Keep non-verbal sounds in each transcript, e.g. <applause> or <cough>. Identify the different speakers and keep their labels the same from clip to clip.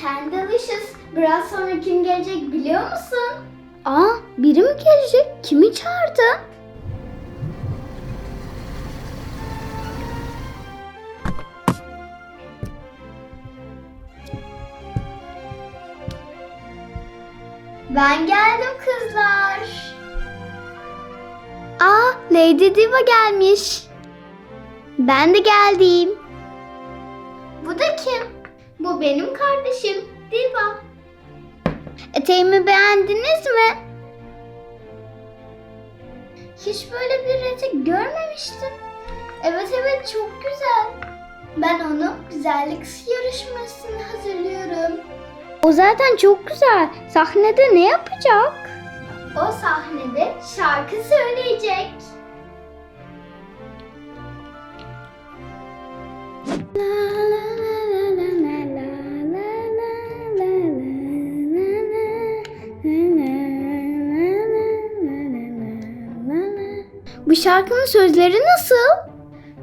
Speaker 1: Ten Delicious. Biraz sonra kim gelecek biliyor musun?
Speaker 2: Aa biri mi gelecek? Kimi çağırdı?
Speaker 1: Ben geldim kızlar.
Speaker 2: Aa Lady Diva gelmiş. Ben de geldim.
Speaker 1: Bu da kim? Bu benim kardeşim Diva.
Speaker 2: Eteğimi beğendiniz mi?
Speaker 1: Hiç böyle bir etek görmemiştim. Evet evet çok güzel. Ben onu güzellik yarışmasına hazırlıyorum.
Speaker 2: O zaten çok güzel. Sahnede ne yapacak?
Speaker 1: O sahnede şarkı söyleyecek.
Speaker 2: Bu şarkının sözleri nasıl?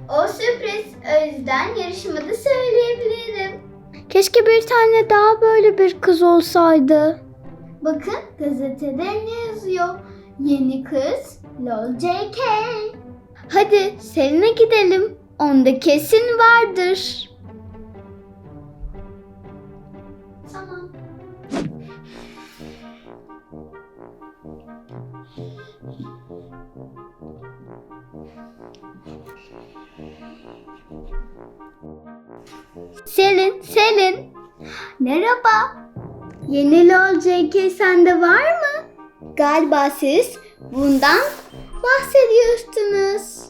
Speaker 1: O sürpriz. O yüzden yarışmada söyleyebilirim.
Speaker 2: Keşke bir tane daha böyle bir kız olsaydı.
Speaker 1: Bakın gazetede ne yazıyor? Yeni kız Lol JK.
Speaker 2: Hadi Selin'e gidelim. Onda kesin vardır. Selin, Selin.
Speaker 1: Merhaba.
Speaker 2: Yeni LOL sende var mı? Galiba siz bundan bahsediyorsunuz.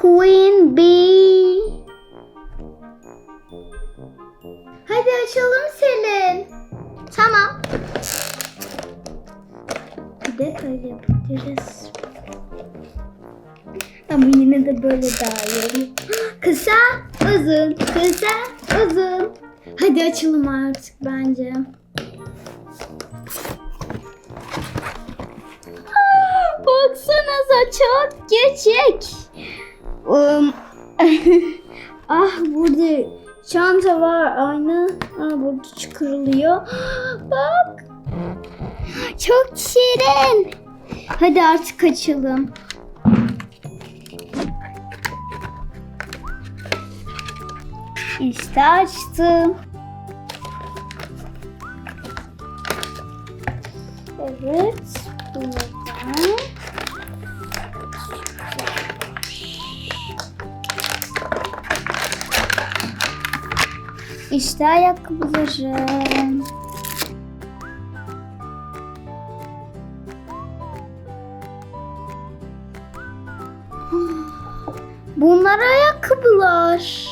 Speaker 2: Queen Bee.
Speaker 1: Hadi açalım Selin. Tamam.
Speaker 2: Bir de öyle yapabiliriz. Ama yine de böyle daha. <gasps> Kısa, uzun, kısa, uzun. Hadi açalım artık bence. Aa, <gasps> Baksanıza çok küçük. Um, <laughs> ah burada çanta var aynı. Aa, burada çıkarılıyor. <gasps> Bak. Çok şirin. Hadi artık açalım. İşte açtım. Evet. Buradan. İşte ayakkabılarım. Bunlar ayakkabılar.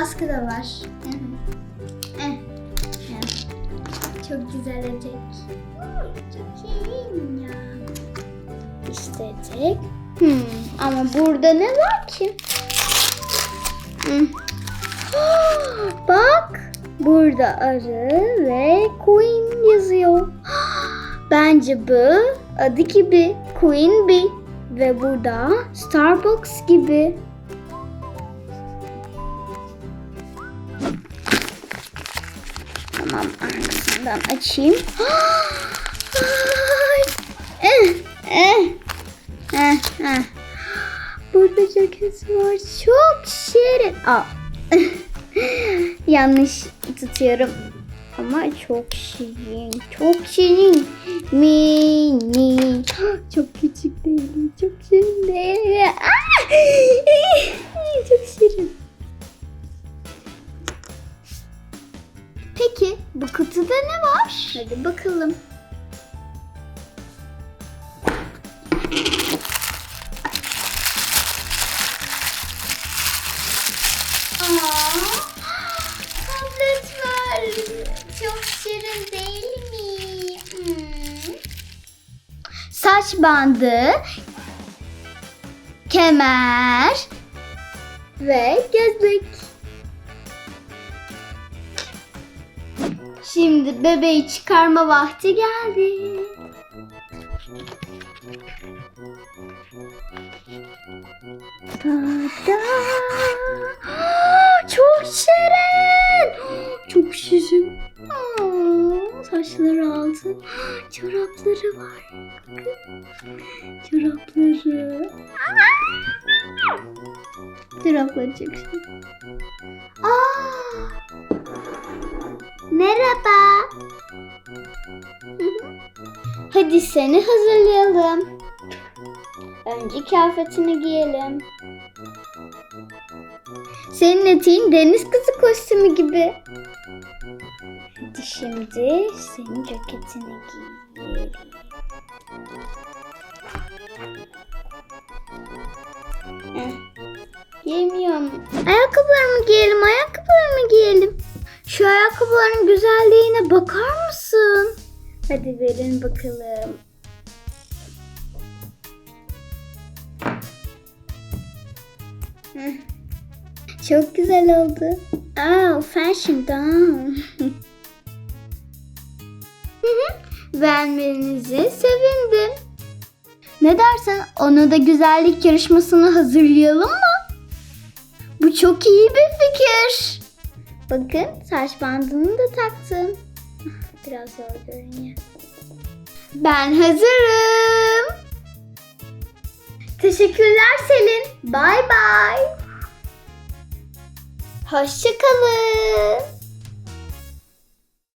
Speaker 2: Askı da var. Eh, eh. Çok güzel etek.
Speaker 1: Çok iyi ya.
Speaker 2: İşte etek. Hmm, ama burada ne var ki? Hmm. <gasps> Bak, burada arı ve Queen yazıyor. <gasps> Bence bu adı gibi Queen Bee ve burada Starbucks gibi. Tamam arkasından açayım. Ay, <gasps> eh, eh, eh, eh. Burada ceketi var. Çok şirin. Aa. <laughs> Yanlış tutuyorum. Ama çok şirin. Çok şirin. Mini. <gasps> Çok küçük değil. Çok şirin değil. Aa! <laughs> Çok şirin. Peki bu kutuda ne var? Hadi bakalım.
Speaker 1: Aa, tablet var. Çok şirin değil mi? Hmm.
Speaker 2: Saç bandı, kemer ve gözlük. Şimdi bebeği çıkarma vakti geldi. Da. Çorapları. Çorapları. Şirin.
Speaker 1: Aa! Merhaba.
Speaker 2: Hadi seni hazırlayalım. Önce kıyafetini giyelim. Senin eteğin deniz kızı kostümü gibi. Hadi şimdi senin ceketini giyelim. Eh, Giyemiyorum. Ayakkabılarımı giyelim, ayakkabılarımı giyelim. Şu ayakkabıların güzelliğine bakar mısın? Hadi verin bakalım. Heh. Çok güzel oldu. Oh, fashion down. <laughs> Beğenmenize sevindim. Ne dersen ona da güzellik yarışmasını hazırlayalım mı? Bu çok iyi bir fikir. Bakın saç bandını da taktım. <laughs> Biraz zor görünüyor. Ben hazırım. Teşekkürler Selin. Bye bye. Hoşçakalın.